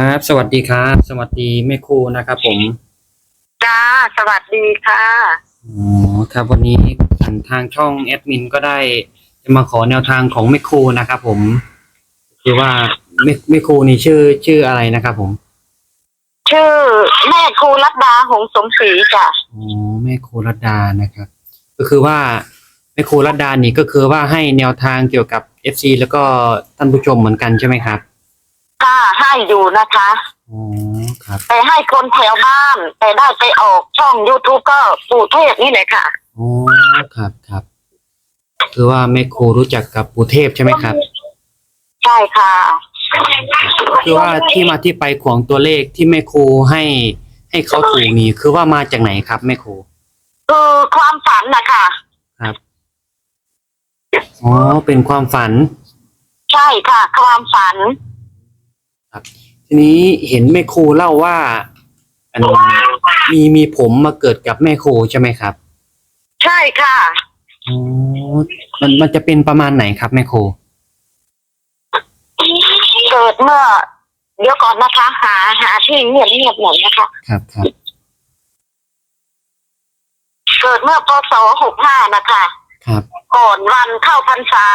ครับสวัสดีครับ สวัสดีแม่ครูนะครับผมจ้าสวัสดีค่ะ อ๋อครับวันนี้ทางช่องแอดมินก็ได้จะมาขอแนวทางของแม่ครูนะครับผมคือว่าแม่แม่ครูนี่ชื่อชื่ออะไรนะครับผมชื่อแม่ครูรัตดาหงสมศรีจ้ะอ๋อแม่ครูรัตดานะครับ ก็คือว่าแม่ครูรัตดานี่ก็คือว่าให้แนวทางเกี่ยวกับ FC แล้วก็ท่านผู้ชมเหมือนกันใช่ไหมครับ ค่ะให้อยู่นะคะ อ๋อครับแต่ให้คนแถวบ้าน แต่ได้ไปออกช่อง youtube ก็ปู่เทพนี่แหละค่ะ อ๋อครับครับ คือว่าแม่ครูรู้จักกับปู่เทพใช่ไหมครับ ใช่ค่ะ คือว่าที่มาที่ไปของตัวเลขที่แม่ครูให้ ให้เขาถูกนี่คือว่ามาจากไหนครับแม่ครูคือความฝันนะคะครับอ๋อเป็นความฝัน ใช่ค่ะ ความฝัน ทีนี้เห็นแม่ครูเล่าว่าอันมีมีผมมาเกิดกับแม่ครูใช่ไหมครับใช่ค่ะอ๋อมันมันจะเป็นประมาณไหนครับแม่ครูเกิดเมื่อ เดี๋ยวก่อนนะคะหาหาที่เงียบเงียบๆหน่อยนะคะ ครับครับเกิดเมื่อพศหกห้านะคะ ครับ ก่อนวันเข้าพรรษา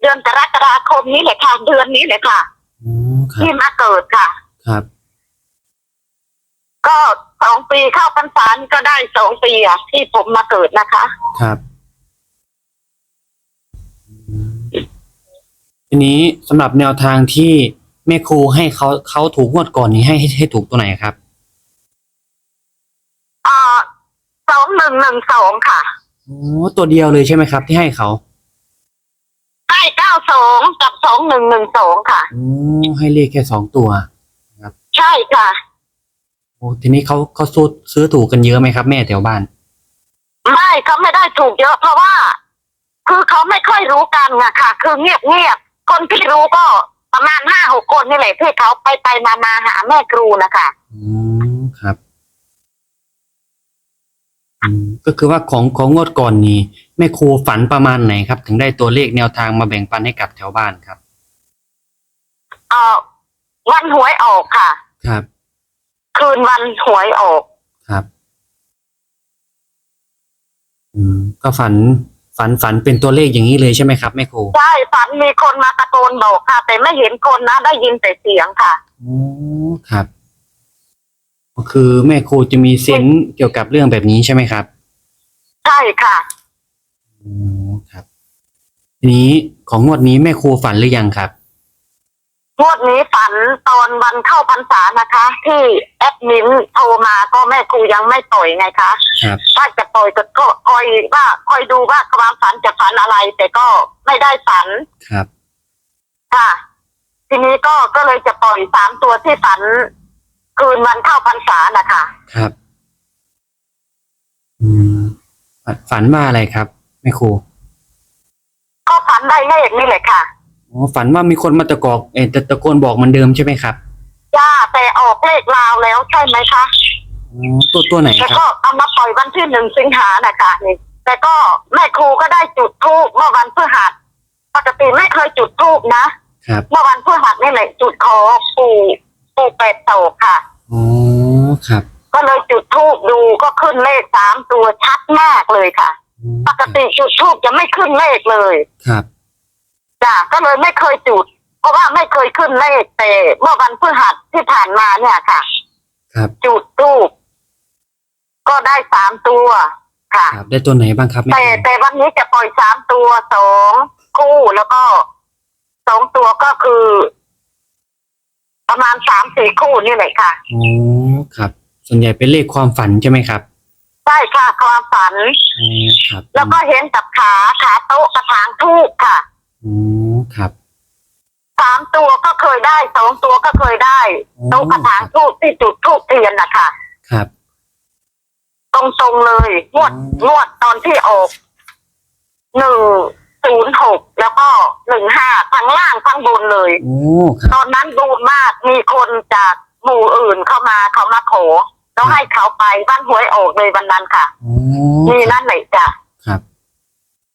เดือนกรกฎาคมนี้แหละค่ะ เดือนนี้เลยค่ะ อ๋อครับ ที่มาเกิดค่ะ ครับ ก็สองปีเข้าพรรษานี่ก็ได้สองปีอะที่ผมมาเกิดนะคะ ครับอืมทีนี้สำหรับแนวทางที่แม่ครูให้เขาเขาถูกงวดก่อนนี้ให้ให้ให้ถูกตัวไหนครับอ่าสองหนึ่งหนึ่งสองค่ะ โอ้ตัวเดียวเลยใช่ไหมครับ ที่ให้เขา ให้เก้าสองกับสองหนึ่งหนึ่งสองค่ะ โอ้ให้เลขแค่สองตัวใช่ค่ะ โอ้ทีนี้เขาเขาซื้อซื้อถูกกันเยอะไหมครับแม่แถวบ้าน ไม่เขาไม่ได้ถูกเยอะเพราะว่า คือเขาไม่ค่อยรู้กันอะค่ะ คือเงียบเงียบๆคนที่รู้ก็ประมาณห้าหกคนนี่แหละที่เขาไปไปมามาหาแม่ครูนะคะอืมครับอืมก็คือว่าของของงวดก่อนนี้แม่ครูฝันประมาณไหนครับ ถึงได้ตัวเลขแนวทางมาแบ่งปันให้กับแถวบ้านครับเอ่อวันหวยออกค่ะ ครับ คืนวันหวยออก ครับ อืม ก็ฝัน ฝันฝันเป็นตัวเลขอย่างนี้เลยใช่ไหมครับแม่ครูใช่ฝันมีคนมาตะโกนบอกค่ะ แต่ไม่เห็นคนนะได้ยินแต่เสียงค่ะโอ้ครับ ก็คือแม่ครูจะมีเซนส์เกี่ยวกับเรื่องแบบนี้ใช่ไหมครับ ใช่ค่ะ โอ้ครับทีนี้ของงวดนี้แม่ครูฝันหรือยังครับ งวดนี้ฝันตอนวันเข้าพรรษานะคะ ที่แอดมินโทรมาก็แม่ครูยังไม่ปล่อยไงคะครับ ว่าจะปล่อยก็คอยว่าคอยดูว่าความฝันจะฝันอะไร แต่ก็ไม่ได้ฝันครับ ค่ะ ทีนี้ก็ก็เลยจะปล่อยสามตัวที่ฝัน คืนวันเข้าพรรษานะคะ ครับ อืมฝันฝันว่าอะไรครับ แม่ครูก็ฝันได้เลขนี่แหละค่ะอ๋อฝันว่ามีคนมาตะกอกเออตะตะโกนบอกเหมันเดิมใช่ไหมครับจ้าแต่ออกเลขลาวแล้วใช่ไหมคะอ๋อตัวตัวไหนแต่ครับก็เอามาปล่อยวันที่หนึ่งสิงหานะคะนี่แต่ก็แม่ครูก็ได้จุดทูบเมื่อวันพฤหัสปกติไม่เคยจุดทูบนะครับเมื่อวันพฤหัสนี่แหละจุดขอปู่ปู่เป็ดโตกค่ะ อ๋อครับ ก็เลยจุดทูบดูก็ขึ้นเลขสามตัวชัดมากเลยค่ะอืม ปกติจุดทูบจะไม่ขึ้นเลขเลยครับ จ้ะก็เลยไม่เคยจุด เพราะว่าไม่เคยขึ้นเลขแต่เมื่อวันพฤหัสที่ผ่านมาเนี่ยค่ะ ครับจุดทูบก็ได้สามตัวค่ะ ครับ ได้ตัวไหนบ้างครับแม่คแต่รูแต่วันนี้จะปล่อยสามตัวสองคู่แล้วก็สองตัวก็คือ ประมาณสามสี่คู่นี่แหละค่ะอ๋อครับ ส่วนใหญ่เป็นเลขความฝันใช่ไหมครับ ใช่ค่ะความฝัน อ๋อครับแล้วก็เห็นกับขาขาโต๊ะกระถางทูบค่ะอ๋อครับ สามตัวก็เคยได้สองตัวก็เคยได้อ๋อโต๊ะกระถางทูบที่จุดทูบเทียนนะคะครับ ตรงๆเลยงวดอ๋องวดตอนที่ออกหนึ่งศูนย์หกแล้วก็หนึ่งห้าทั้งล่างทั้งบนเลย โอ้ครับตอนนั้นดูมากมีคนจากหมู่อื่นเข้ามาเขามาขอ แล้วให้เขาไปบ้านหวยออกเลยวันนั้นค่ะโอ้นี่นั่นเลยจ้ะครับ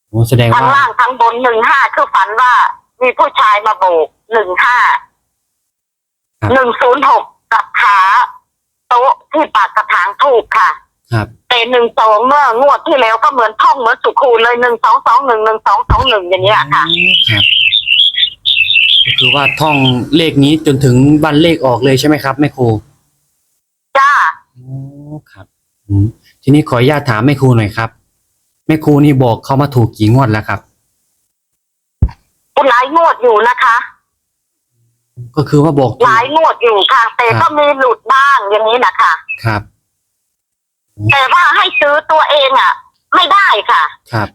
โอ้แสดงทั้งว่าล่างทั้งบนหนึ่งห้าคือฝันว่า มีผู้ชายมาโบกหนึ่งห้าคครับหนึ่งศูนย์หกกับขาโต๊ะที่ปากกระถางถูกค่ะ ครับ แต่หนึ่งสองเมื่องวดที่แล้วก็เหมือนท่องเหมือนสุขูเลยหนึ่งสองสองหนึ่งหนึ่งสองสองหนึ่งอย่างเงี้ยค่ะ ครับก็คือว่าท่องเลขนี้จนถึงวันเลขออกเลยใช่ไหมครับแม่ครูจ้า โอ้ครับอืมทีนี้ขออนุญาตถามแม่ครูหน่อยครับแม่ครูนี่บอกเขามาถูกกี่งวดแล้วครับ หลายงวดอยู่นะคะ ก็คือว่าบอกถูหก ลายงวดอยู่ค่ะ แต่ก็มีหลุดบ้างอย่างนี้นะคะครับ แต่ว่าให้ซื้อตัวเองอะ ไม่ได้ค่ะ ครับ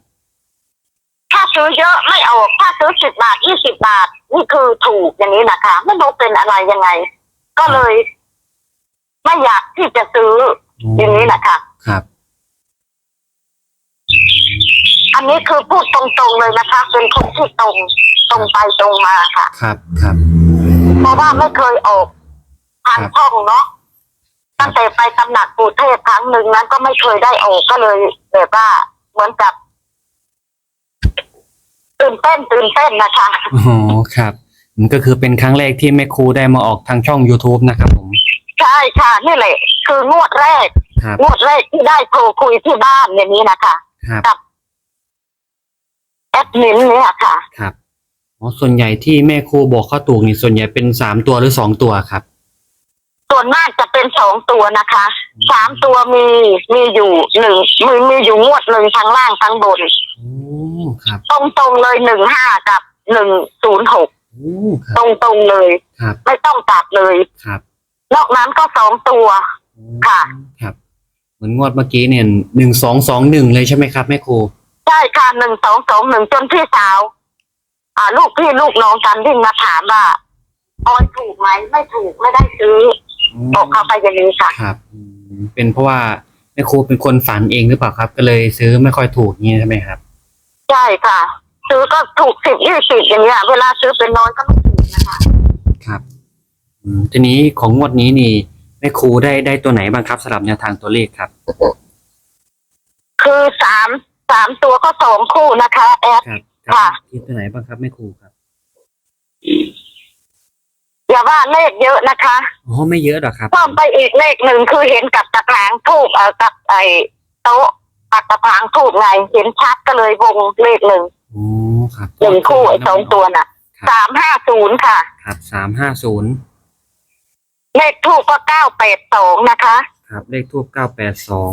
ถ้าซื้อเยอะไม่ออกถ้าซื้อสิบบาทยี่สิบบาท นี่คือถูกอย่างนี้นะคะ ไม่รู้เป็นอะไรยังไง ก็เลย ไม่อยากที่จะซื้ออย่างนี้นะคะ ครับ อันนี้คือพูดตรงๆเลยนะคะ เป็นคนที่ตรงตรงไปตรงมาค่ะ ครับ ครับ เพราะว่าไม่เคยออกทางครับช่องเนาะตั้งแต่ไปตำหนักปู่เทพครั้งหนึ่งนั้นก็ไม่เคยได้ออกก็เลยแบบว่าเหมือนกับ ตื่นเต้นตื่นเต้นนะคะ อ๋อ ครับ มันก็คือเป็นครั้งแรกที่แม่ครูได้มาออกทางช่อง youtube นะครับผม ใช่ค่ะ นี่แหละ คืองวดแรก ครับ งวดแรกที่ได้โทรคุยที่บ้านอย่างนี้นะคะครับ กับแอดมินเนี่ยค่ะ ครับอ๋อส่วนใหญ่ที่แม่ครูบอกเข้าถูกนี่ส่วนใหญ่เป็นสามตัวหรือสองตัวครับ ส่วนมากจะเป็นสองตัวนะคะสามตัวมีมีอยู่หนึ่งมีมีอยู่งวดหนึ่งทั้งล่างทั้งบน โอ้ครับตรงตรงๆเลยหนึ่งห้ากับหนึ่งศูนย์หกโอ้คตรับรงตรงๆเลย ครับ ไม่ต้องตัดเลย ครับ นอกนั้นก็สองตัวโอ้ค่ะ ครับเหมือนงวดเมื่อกี้เนี่ยหนึ่งสองสองหนึ่งเลยใช่ไหมครับแม่ครูใช่ค่ะหนึ่งสองสองหนึ่งจนพี่สาว อ่า ลูกพี่ลูกน้องกันวิ่งมาถามว่าออยถูกไหมไม่ถูกไม่ได้ซื้อบอกเขาไปอย่างนี้ค่ะครับอืมเป็นเพราะว่าแม่ครูเป็นคนฝันเองหรือเปล่าครับ ก็เลยซื้อไม่ค่อยถูกอย่างนี้ใช่ไหมครับใช่ค่ะ ซื้อก็ถูกสิบยี่สิบอย่างเงี้ยเวลาซื้อเป็นน้อยก็ไม่ถูกนะคะ ครับอืม ทีนี้ของงวดนี้นี่แม่ครูได้ได้ตัวไหนบ้างครับสำหรับแนวทางตัวเลขครับ คือสามสามตัวก็สองคู่นะคะแอด ครับค่ะที่ตัวไหนบ้างครับแม่ครูครับอย่าว่าเลขเยอะนะคะอ๋อไม่เยอะหรอกครับเพิ่มไปอีกเลขหนึ่งคือเห็นกับตะถางทูบเอ่อกับไอ้โต๊ะปักตะถางทูบไงเห็นชัดก็เลยวงเลขหนึ่งโอ้ครับหนึ่งคู่ไอ้สองตัวน่ะครับสามห้าศูนย์ค่ะ ครับสามห้าศูนย์ เลขทูบก็เก้าแปดสองนะคะ ครับเลขทูบเก้าแปดสอง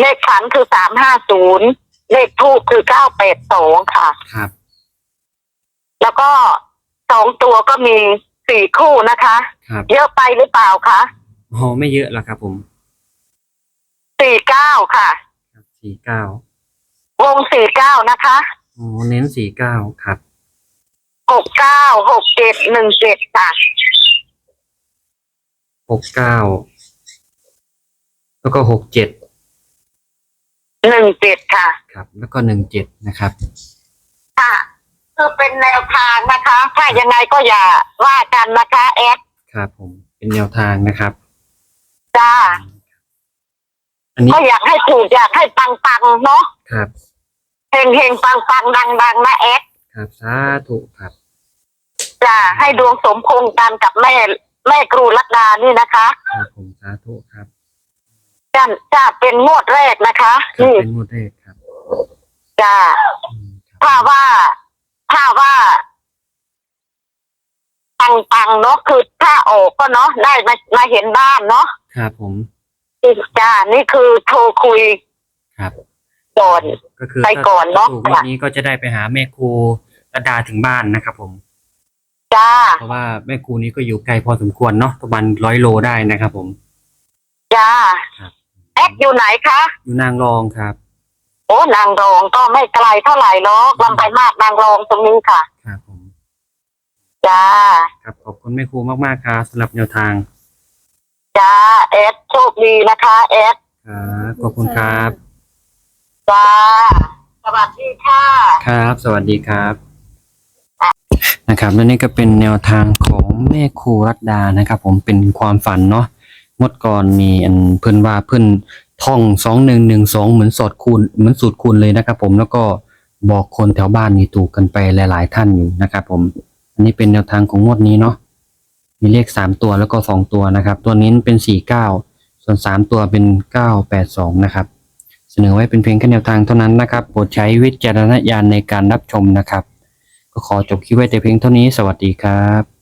เลขขันคือสามห้าศูนย์เลขทูบคือเก้าแปดสองค่ะ ครับ แล้วก็สองตัวก็มีสี่คู่นะคะ ครับเยอะไปหรือเปล่าคะอ๋อไม่เยอะหรอกครับผมสี่เก้าค่ะ ครับสี่เก้าวงสี่เก้านะคะอ๋อเน้นสี่เก้าครับหกเก้าหกเจ็ดหนึ่งเจ็ดค่ะ หกเก้าแล้วก็หกเจ็ดหนึ่งเจ็ดค่ะ ครับ แล้วก็หนึ่งเจ็ดนะครับ ค่ะ คือเป็นแนวทางนะคะ ถ้ายังไงก็อย่าว่ากันนะคะแอดครับผมเป็นแนวทางนะครับ จ้า อันนี้ก็อยากให้ถูกอยากให้ปังปังๆเนาะครับ เฮงเฮงปังปังดังดังๆนะแอดครับสาธุครับ จ้าให้ดวงสมพงษ์กันกับแม่ แม่ครูรัตดานี่นะคะครับผมสาธุครับจ้าจ้าเป็นงวดแรกนะคะครับนี่เป็นงวดแรกครับจ้าอืมครับถ้าว่า ถ้าว่าปังปังๆเนาะคือถ้าออกก็เนาะได้มามาเห็นบ้านเนาะครับผมจ้านี่คือโทรคุยครับ ก่อน ก็คือไปก่อนเนอะถ้ถูกวันนี้ก็จะได้ไปหาแม่ครูระดาถึงบ้านนะครับผม จ้า เพราะว่าแม่ครูนี้ก็อยู่ไกลพอสมควรเนาะประมาณร้อยโลได้นะครับผมจ้าครับแอดอยู่ไหนคะ อยู่นางรองครับ โอ้ นางรองก็ไม่ไกลเท่าไหร่หรอกลำไปมากนางรองตรงนี้ค่ะ ครับผม จ้า ครับขอบคุณแม่ครูมากๆครับสำหรับแนวทางจ้า แอดโชคดีนะคะแอดครับขอบคุณครับ จ้า สวัสดีค่ะ ครับ สวัสดีครับ นะครับและนี่ก็เป็นแนวทางของแม่ครูรัตดานะครับ ผมเป็นความฝันเนาะงดก่อนมีอันเพื่อนว่าเพื่อนท่องสองหนึ่งหนึ่งสองเหมือนสอดคูณเหมือนสูตรคูณเลยนะครับ ผมแล้วก็บอกคนแถวบ้านนี่ถูกกันไปหลาย ๆ ท่านอยู่นะครับ ผม อันนี้เป็นแนวทางของงวดนี้เนาะมีเลขสามตัวแล้วก็สองตัวนะครับ ตัวนี้เป็นสี่เก้าส่วนสามตัวเป็นเก้าแปดสองนะครับ เสนอไว้เป็นเพียงแค่แนวทางเท่านั้นนะครับโปรดใช้วิจารณญาณในการรับชมนะครับ ก็ขอจบคลิปไว้แต่เพียงเท่านี้สวัสดีครับ